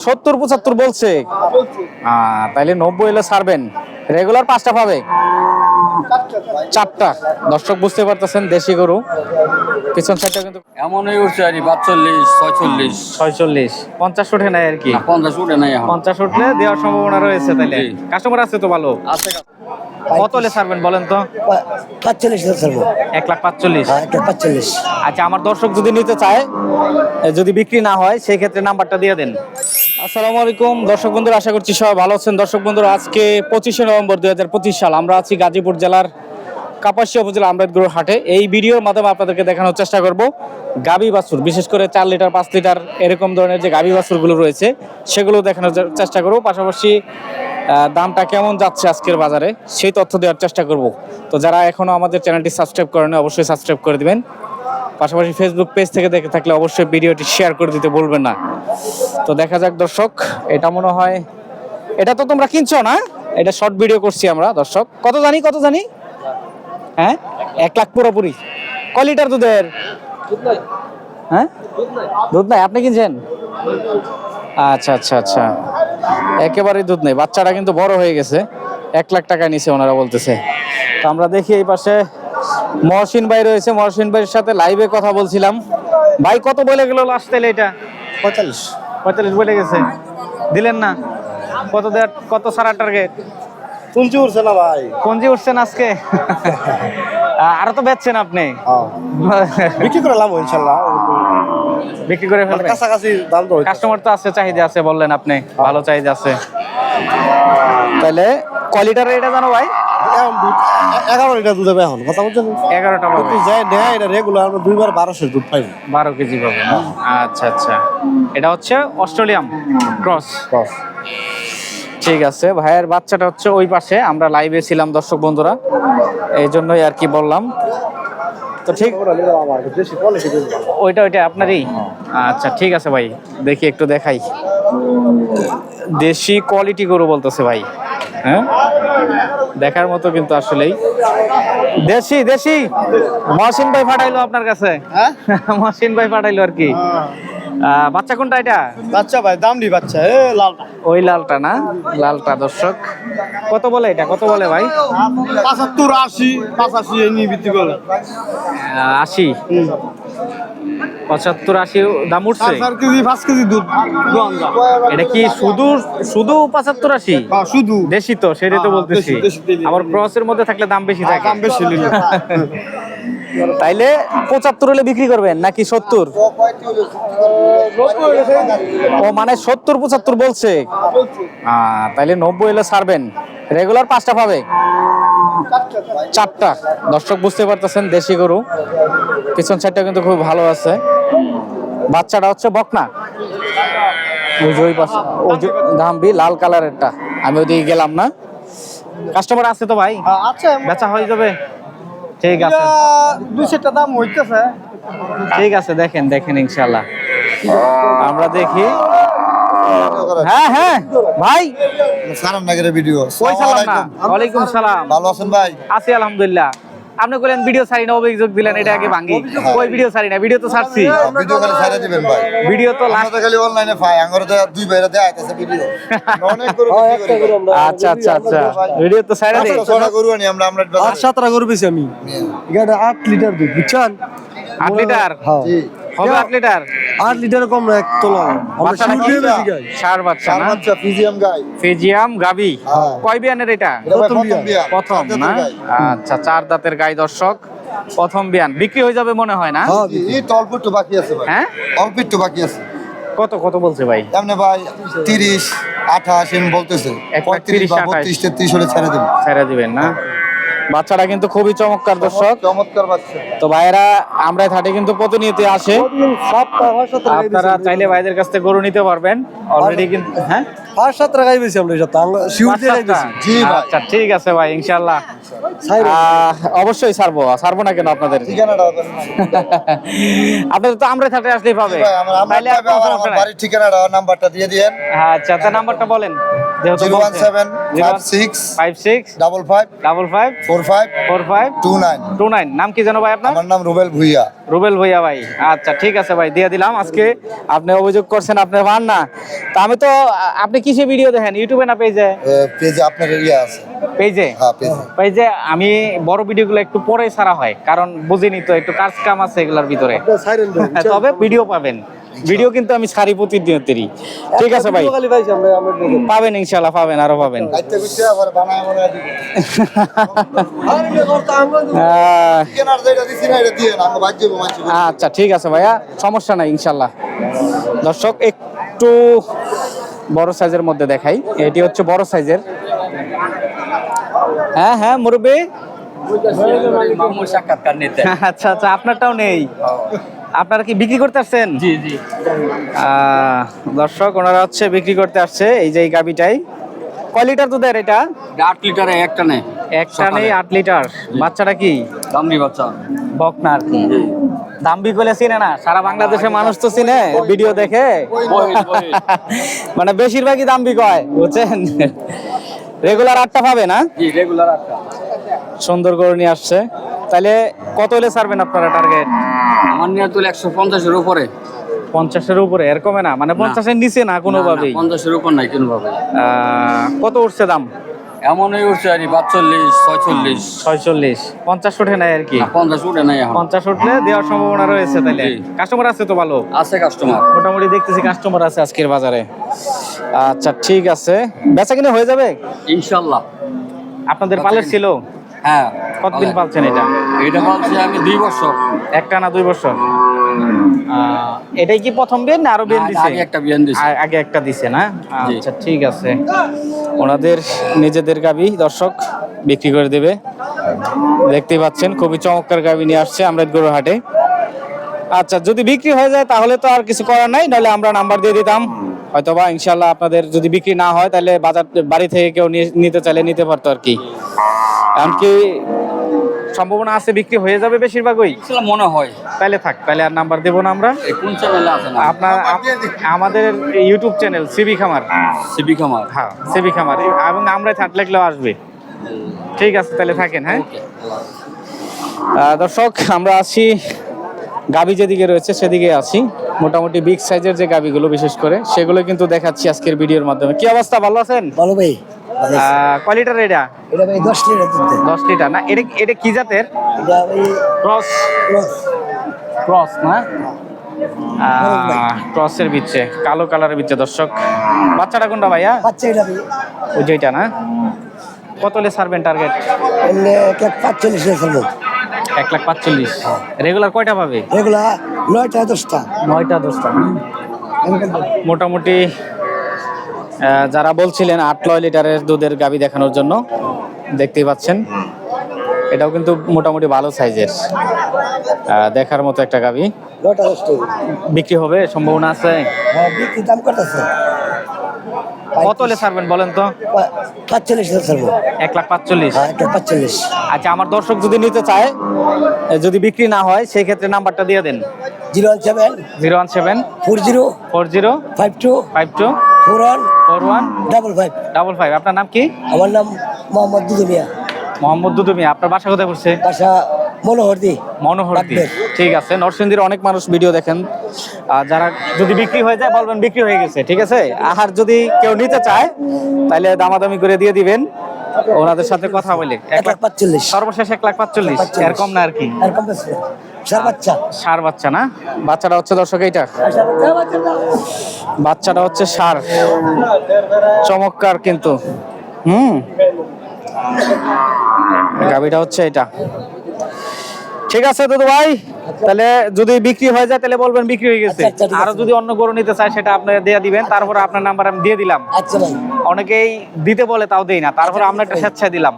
সত্তর পঁচাত্তর বলছে। আহ, তাইলে নব্বই এলে ছাড়বেন। রেগুলার পাঁচটা পাবে। চারটা। দর্শক বুঝতে পারতেছেন দেশি গরু। পিছন সাইডটা কিন্তু এমনই উঠছে আর কি পাঁচচল্লিশ ছয়চল্লিশ। ছয়চল্লিশ। পঞ্চাশ উঠে নাই আর কি? পঞ্চাশ উঠে নাই পঞ্চাশ উঠলে দেওয়ার সম্ভাবনা রয়েছে তাইলে। কাস্টমার আছে তো ভালো? আছে কত হলে ছাড়বেন বলেন তো? পাঁচচল্লিশ ছাড়বো। এক লাখ পাঁচচল্লিশ। হ্যাঁ একটা পাঁচচল্লিশ। আচ্ছা আমার দর্শক যদি নিতে চায় যদি বিক্রি না হয় সেই ক্ষেত্রে নাম্বারটা দিয়ে দেন। আসসালামু আলাইকুম। দর্শক বন্ধুরা, আশা করছি সবাই ভালো আছেন। দর্শক বন্ধুরা, আজকে পঁচিশে নভেম্বর দুই হাজার পঁচিশ সাল। আমরা আছি গাজীপুর জেলার কাপাসিয়া উপজেলা আমরাদগুড় হাটে। এই ভিডিওর মাধ্যমে আপনাদেরকে দেখানোর চেষ্টা করব গাবি বাছুর, বিশেষ করে চার লিটার, পাঁচ লিটার এরকম ধরনের যে গাবি বাছুরগুলো রয়েছে, সেগুলো দেখানোর চেষ্টা করব। পাশাপাশি দামটা কেমন যাচ্ছে আজকের বাজারে, সেই তথ্য দেওয়ার চেষ্টা করব। তো যারা এখনও আমাদের চ্যানেলটি সাবস্ক্রাইব করেন অবশ্যই সাবস্ক্রাইব করে দিবেন। পাশাপাশি ফেসবুক পেজ থেকে দেখে থাকলে অবশ্যই ভিডিওটি শেয়ার করে দিতে বলবেন না। তো দেখা যাক দর্শক, এটা মনে হয়, এটা তো তোমরা কিনছো না? এটা শর্ট ভিডিও করছি আমরা, দর্শক। কত জানি কত জানি? হ্যাঁ? এক লাখ পুরোপুরি। ক লিটার দুধের? হ্যাঁ? দুধ নাই, আপনি কিনছেন? আচ্ছা আচ্ছা আচ্ছা। একেবারেই দুধ নেই, বাচ্চাটা কিন্তু বড় হয়ে গেছে। এক লাখ টাকা নিছে ওনারা বলতেছে। তো আমরা দেখি এই পাশে মহসিন ভাই রয়েছে। মহসিন ভাইয়ের সাথে লাইভে কথা বলছিলাম। ভাই কত বলে গেল লাস্ট তাইলে এটা? পঁয়তাল্লিশ। পঁয়তাল্লিশ বলে গেছে। দিলেন না? কত দেড় কত সারা টার্গেট পুঞ্জি উঠছে না ভাই? পঞ্জি উঠছেন আজকে? আরও তো বেচছেন আপনি? বিক্রি করে লাভ ইনশাল্লাহ। বিক্রি করে ফেলবেন? কাছাকাছি দাম তো কাস্টমার তো আছে চাহিদা আছে বললেন আপনি। ভালো চাহিদা আছে। তাহলে কোয়ালিটার এটা জানো ভাই? এগারো লিটার দুধ হবে এখন কথা বলছেন? এগারোটা পাবে। যাই নেয় এটা রেগুলার আমরা দুইবার বারোশো দুধ পাইব। বারো কেজি পাবে? আচ্ছা আচ্ছা। এটা হচ্ছে অস্ট্রেলিয়াম ক্রস। ঠিক আছে ভাইয়ের বাচ্চাটা হচ্ছে ওই পাশে আমরা লাইভে ছিলাম দর্শক বন্ধুরা। এই জন্যই আর কি বললাম। তো ঠিক ওইটা ওইটা আপনারই? আচ্ছা ঠিক আছে ভাই দেখি একটু দেখাই। দেশি কোয়ালিটি গরু বলতেছে ভাই হ্যাঁ? দেখার মতো কিন্তু আসলেই। দেশি দেশি। মহসিন ভাই পাঠাইলো আপনার কাছে। হ্যাঁ? মহসিন ভাই পাঠাইলো আর কি। বাচ্চা কোনটা এটা? বাচ্চা ভাই দাম নি বাচ্চা এ লালটা। ওই লালটা না? লালটা দর্শক। কত বলে এটা? কত বলে ভাই? পঁচাত্তর আশি পাঁচাশি এই নিয়ে আহ, আশি। পঁচাত্তর আশি দাম উঠছে? চার কেজি পাঁচ কেজি দুধ। এটা কি শুধু শুধু পঁচাত্তর আশি? শুধু। দেশি তো সেটাই তো হ্যাঁ, বলতেছি। আবার ক্রসের মধ্যে থাকলে দাম বেশি থাকে। দাম বেশি নিলে। তাইলে পঁচাত্তর হলে বিক্রি করবেন নাকি সত্তর? ও মানে সত্তর পঁচাত্তর বলছে। আহ, তাইলে নব্বই হলে ছাড়বেন। রেগুলার পাঁচটা পাবে? চারটা। দর্শক বুঝতে পারতেছেন দেশি গরু। পিছন সাইডটা কিন্তু খুব ভালো আছে। বাচ্চাটা হচ্ছে বকনা। ওই পাশে লাল কালারেরটা। আমি ওদিকে গেলাম না। কাস্টমার আছে তো ভাই? আচ্ছা বেচা হয়ে যাবে? ঠিক আছে। দুই সেটটা দাম হইতেছে। ঠিক আছে দেখেন দেখেন ইনশাল্লাহ আমরা দেখি। হ্যাঁ হ্যাঁ ভাই। সালাম নাগের ভিডিও। কই সালাম না? ওয়ালাইকুম সালাম। ভালো আছেন ভাই? আছি আলহামদুলিল্লাহ। আপনি বলেন ভিডিও ছাড়ি না অভিযোগ দিলেন এটা আগে ভাঙি ওই ভিডিও ছাড়ি না। ভিডিও তো ছাড়ছি। ভিডিও খালি ছাড়া দিবেন ভাই। ভিডিও তো লাস্ট খালি অনলাইনে পাই আঙ্গর তো দুই বাইরে দেয় আইতাছে ভিডিও অনেক গরু। আচ্ছা আচ্ছা আচ্ছা। ভিডিও তো ছাড়া দেই ছটা গরু আনি আমরা আমরা আর সাতটা গরু বেশি আমি। এটা 8 লিটার দুধ বুঝছেন? 8 লিটার হ্যাঁ। জি। হবে আট লিটার? আট লিটার কম না এক তোলা। আমরা বাচ্চাটা দিয়ে বেশি খাই সার বাচ্চা না? বাচ্চা ফিজিয়াম গাই। ফিজিয়াম গাবি? হ্যাঁ। কয় বিয়ানের এটা? প্রথম প্রথম না? আচ্ছা চার দাঁতের গাই দর্শক। প্রথম বিয়ান। বিক্রি হয়ে যাবে মনে হয় না? হ্যাঁ এই তো অল্প একটু বাকি আছে ভাই। হ্যাঁ? অল্প একটু বাকি আছে। কত কত বলছে ভাই? এমনি ভাই তিরিশ আঠাশ এম বলতেছে। এক লাখ পঁয়ত্রিশ তিরিশ, বা আঠাশ। বত্রিশ তেত্রিশ হলে ছেড়ে দেবেন ছেড়ে দিবেন না? বাচ্চাটা কিন্তু খুবই চমৎকার দর্শক। চমৎকার বাচ্চা। তো ভাইয়েরা আমরা থাটে কিন্তু প্রতিনিয়ত আসে। আপনারা চাইলে ভাইদের কাছ থেকে গরু নিতে পারবেন। অলরেডি কিন্তু হ্যাঁ? পাঁচ সাতটা গাই বেশি আমরা এটা শিউর দিয়ে জি আচ্ছা ঠিক আছে ভাই। আহ, অবশ্যই ছাড়বো। ছাড়বো না কেন আপনাদের। আপনাদের তো আমরা থাটে আসলেই পাবে। বাড়ির ঠিকানাটা নাম্বারটা দিয়ে দিয়েন। আচ্ছা তা নাম্বারটা বলেন। যেহেতু zero one seven five six five six double five double five four five four five two nine. Two nine. নাম কি জানো ভাই আপনার? আমার নাম রুবেল ভুইয়া। রুবেল ভইয়া ভাই। আচ্ছা ঠিক আছে ভাই দিয়ে দিলাম। আজকে আপনি অভিযোগ করছেন আপনি পান না। তা আমি তো আপনি কিসে ভিডিও দেখেন? ইউটিউবে না পেজে পেজে আপনার ইয়ে আছে। পেজে হ্যাঁ পেজে পেজে আমি বড় ভিডিওগুলো একটু পরে ছাড়া হয় কারণ বুঝিনি তো একটু কাজ কাম আছে এগুলোর ভিতরে। হ্যাঁ, তবে ভিডিও পাবেন। ভিডিও কিন্তু আমি সারি প্রতিদিনেরই ঠিক আছে ভাই। পাবেন ইনশাল্লাহ পাবেন আরও পাবেন। মনে হয় আচ্ছা ঠিক আছে ভাইয়া সমস্যা নাই ইনশাল্লাহ দর্শক একটু বড় সাইজের মধ্যে দেখাই। এটি হচ্ছে বড় সাইজের। হ্যাঁ হ্যাঁ মুরব্বী। আচ্ছা আচ্ছা আপনারটাও নেই। আপনারা কি বিক্রি করতে আসছেন? জি জি। দর্শক ওনারা হচ্ছে বিক্রি করতে আসছে এই যে এই গাবিটাই কয় লিটার দুধের এটা? আট লিটারে একটা নেই। একটা নেই আট লিটার। বাচ্চাটা কি? দামরি বাচ্চা। বকনা আর কি দাম্বি করলে চিনে না সারা বাংলাদেশের মানুষ তো চিনে ভিডিও দেখে। মানে বেশিরভাগই দাম্বি কয় বুঝছেন? রেগুলার আটটা পাবে না? জি রেগুলার আটটা। সুন্দর করে নিয়ে আসছে। তাহলে কত হলে ছাড়বেন আপনারা টার্গেট আমার নিয়ে তুলে একশো পঞ্চাশের উপরে। পঞ্চাশের উপরে এর কমে না? মানে পঞ্চাশের নিচে না কোনোভাবেই? পঞ্চাশের উপর নাই কোনোভাবে। কত উঠছে দাম? এমনই উঠছে আর কি পাঁচচল্লিশ ছয়চল্লিশ। ছয়চল্লিশ। পঞ্চাশ উঠে নাই আর কি? পঞ্চাশ উঠে নাই পঞ্চাশ উঠলে দেওয়ার সম্ভাবনা রয়েছে তাহলে কাস্টমার আছে তো ভালো? আছে কাস্টমার মোটামুটি দেখতেছি কাস্টমার আছে আজকের বাজারে। আচ্ছা ঠিক আছে। বেচা কিনে হয়ে যাবে? ইনশাল্লাহ। আপনাদের পালের ছিল? হ্যাঁ। কতদিন পালছেন এটা? এটা বলছি আমি দুই বছর। একটা না দুই বছর? এটাই কি প্রথম বিয়ে না আরও বিয়ে দিছে? আগে একটা বিয়ান দিছি। আগে একটা দিছে না? আচ্ছা ঠিক আছে। ওনাদের নিজেদের গাবি দর্শক বিক্রি করে দেবে। দেখতেই পাচ্ছেন খুবই চমৎকার গাবি নিয়ে আসছে আমরা গরুর হাটে আচ্ছা যদি বিক্রি হয়ে যায় তাহলে তো আর কিছু করার নাই নাহলে আমরা নাম্বার দিয়ে দিতাম। হয়তোবা ইনশাল্লাহ আপনাদের যদি বিক্রি না হয় তাহলে বাজার বাড়ি থেকে কেউ নিতে চাইলে নিতে পারতো আর কি। এমনকি সম্ভাবনা আছে বিক্রি হয়ে যাবে বেশিরভাগই? মনে হয়। তাহলে থাক তাহলে আর নাম্বার দেবো না আমরা? কোন চ্যানেলে আপনার আমাদের ইউটিউব চ্যানেল সিবি খামার সিবি খামার হ্যাঁ সিবি খামার এবং আমরা থার্ড লাগলেও আসবে। ঠিক আছে তাহলে থাকেন হ্যাঁ? দর্শক আমরা আছি গাবি যেদিকে রয়েছে সেদিকে আছি। মোটামুটি বিগ সাইজের যে গাবিগুলো বিশেষ করে সেগুলো কিন্তু দেখাচ্ছি আজকের ভিডিওর মাধ্যমে। কি অবস্থা ভালো আছেন? ভালো ভাই। কয় লিটার এটা? এটা ভাই দশ লিটার দুধ দেয়। দশ লিটার না? এটা এটা কি জাতের? এটা ভাই ক্রস। ক্রস। ক্রস না? ক্রসের বিচ্ছে কালো কালারের বিচ্ছে দর্শক। বাচ্চাটা কোনটা ভাইয়া? বাচ্চা এটা ভাই। ওই যেটা না? কত লে সারবেন টার্গেট এমনি এক লাখ পাঁচচল্লিশ এক লাখ পাঁচচল্লিশ। রেগুলার কয়টা পাবে? এগুলা নয়টা দশটা। নয়টা দশটা মোটামুটি যারা বলছিলেন আট নয় লিটারের দুধের গাবি দেখানোর জন্য দেখতেই পাচ্ছেন। এটাও কিন্তু মোটামুটি ভালো সাইজের। দেখার মতো একটা গাবি। বিক্রি হবে সম্ভাবনা আছে? হ্যাঁ কত হলে ছাড়বেন বলেন তো? পাঁচচল্লিশ এক লাখ পাঁচচল্লিশ। হ্যাঁ পাঁচচল্লিশ। আচ্ছা আমার দর্শক যদি নিতে চায় যদি বিক্রি না হয় সেই ক্ষেত্রে নাম্বারটা দিয়ে দেন। Zero one seven zero one seven four zero four zero five two five two four one four one double five. Double five. আপনার নাম কি? আমার নাম মোহাম্মদ দুদুমিয়া মোহাম্মদ দুদুমি আপনার বাসা কোথায় পড়ছে? বাসা মনোহরদি মনোহরদি। ঠিক আছে। নরসিংদীর অনেক মানুষ ভিডিও দেখেন। আর যারা যদি বিক্রি হয়ে যায় বলবেন বিক্রি হয়ে গেছে। ঠিক আছে? আর যদি কেউ নিতে চায় তাহলে দামাদামি করে দিয়ে দিবেন। ওনাদের সাথে কথা বলে। এক লাখ পাঁচচল্লিশ। সর্বশেষ এক লাখ পাঁচচল্লিশ। এরকম না আর কি। এরকম সার বাচ্চা? সার বাচ্চা না? বাচ্চাটা হচ্ছে দর্শক এইটা। বাচ্চাটা হচ্ছে সার। চমৎকার কিন্তু। হুম। গাবিটা হচ্ছে এটা ঠিক আছে দাদু ভাই। তাহলে যদি বিক্রি হয়ে যায় তাহলে বলবেন বিক্রি হয়ে গেছে। আচ্ছা, আচ্ছা, আরও যদি অন্য গরু নিতে চায় সেটা আপনারা দিয়ে দিবেন। তারপর আপনার নাম্বার আমি দিয়ে দিলাম। আচ্ছা ভাই। অনেকেই দিতে বলে তাও দেই না। তারপরে আমরা একটা স্বেচ্ছায় দিলাম।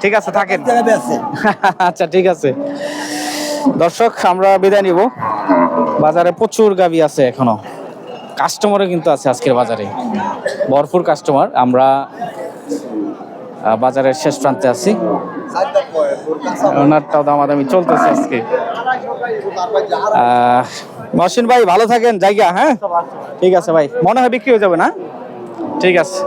ঠিক আছে থাকেন। আচ্ছা ঠিক আছে। দর্শক, আমরা বিদায় নিব। বাজারে প্রচুর গাবি আছে এখনও। কাস্টমারও কিন্তু আছে আজকের বাজারে। ভরপুর কাস্টমার আমরা বাজারের শেষ প্রান্তে আছি। ওনারটাও দামাদামি চলতেছে আজকে। মহসিন ভাই, ভালো থাকেন, জায়গা হ্যাঁ? ঠিক আছে ভাই। মনে হয় বিক্রি হয়ে যাবে না? ঠিক আছে।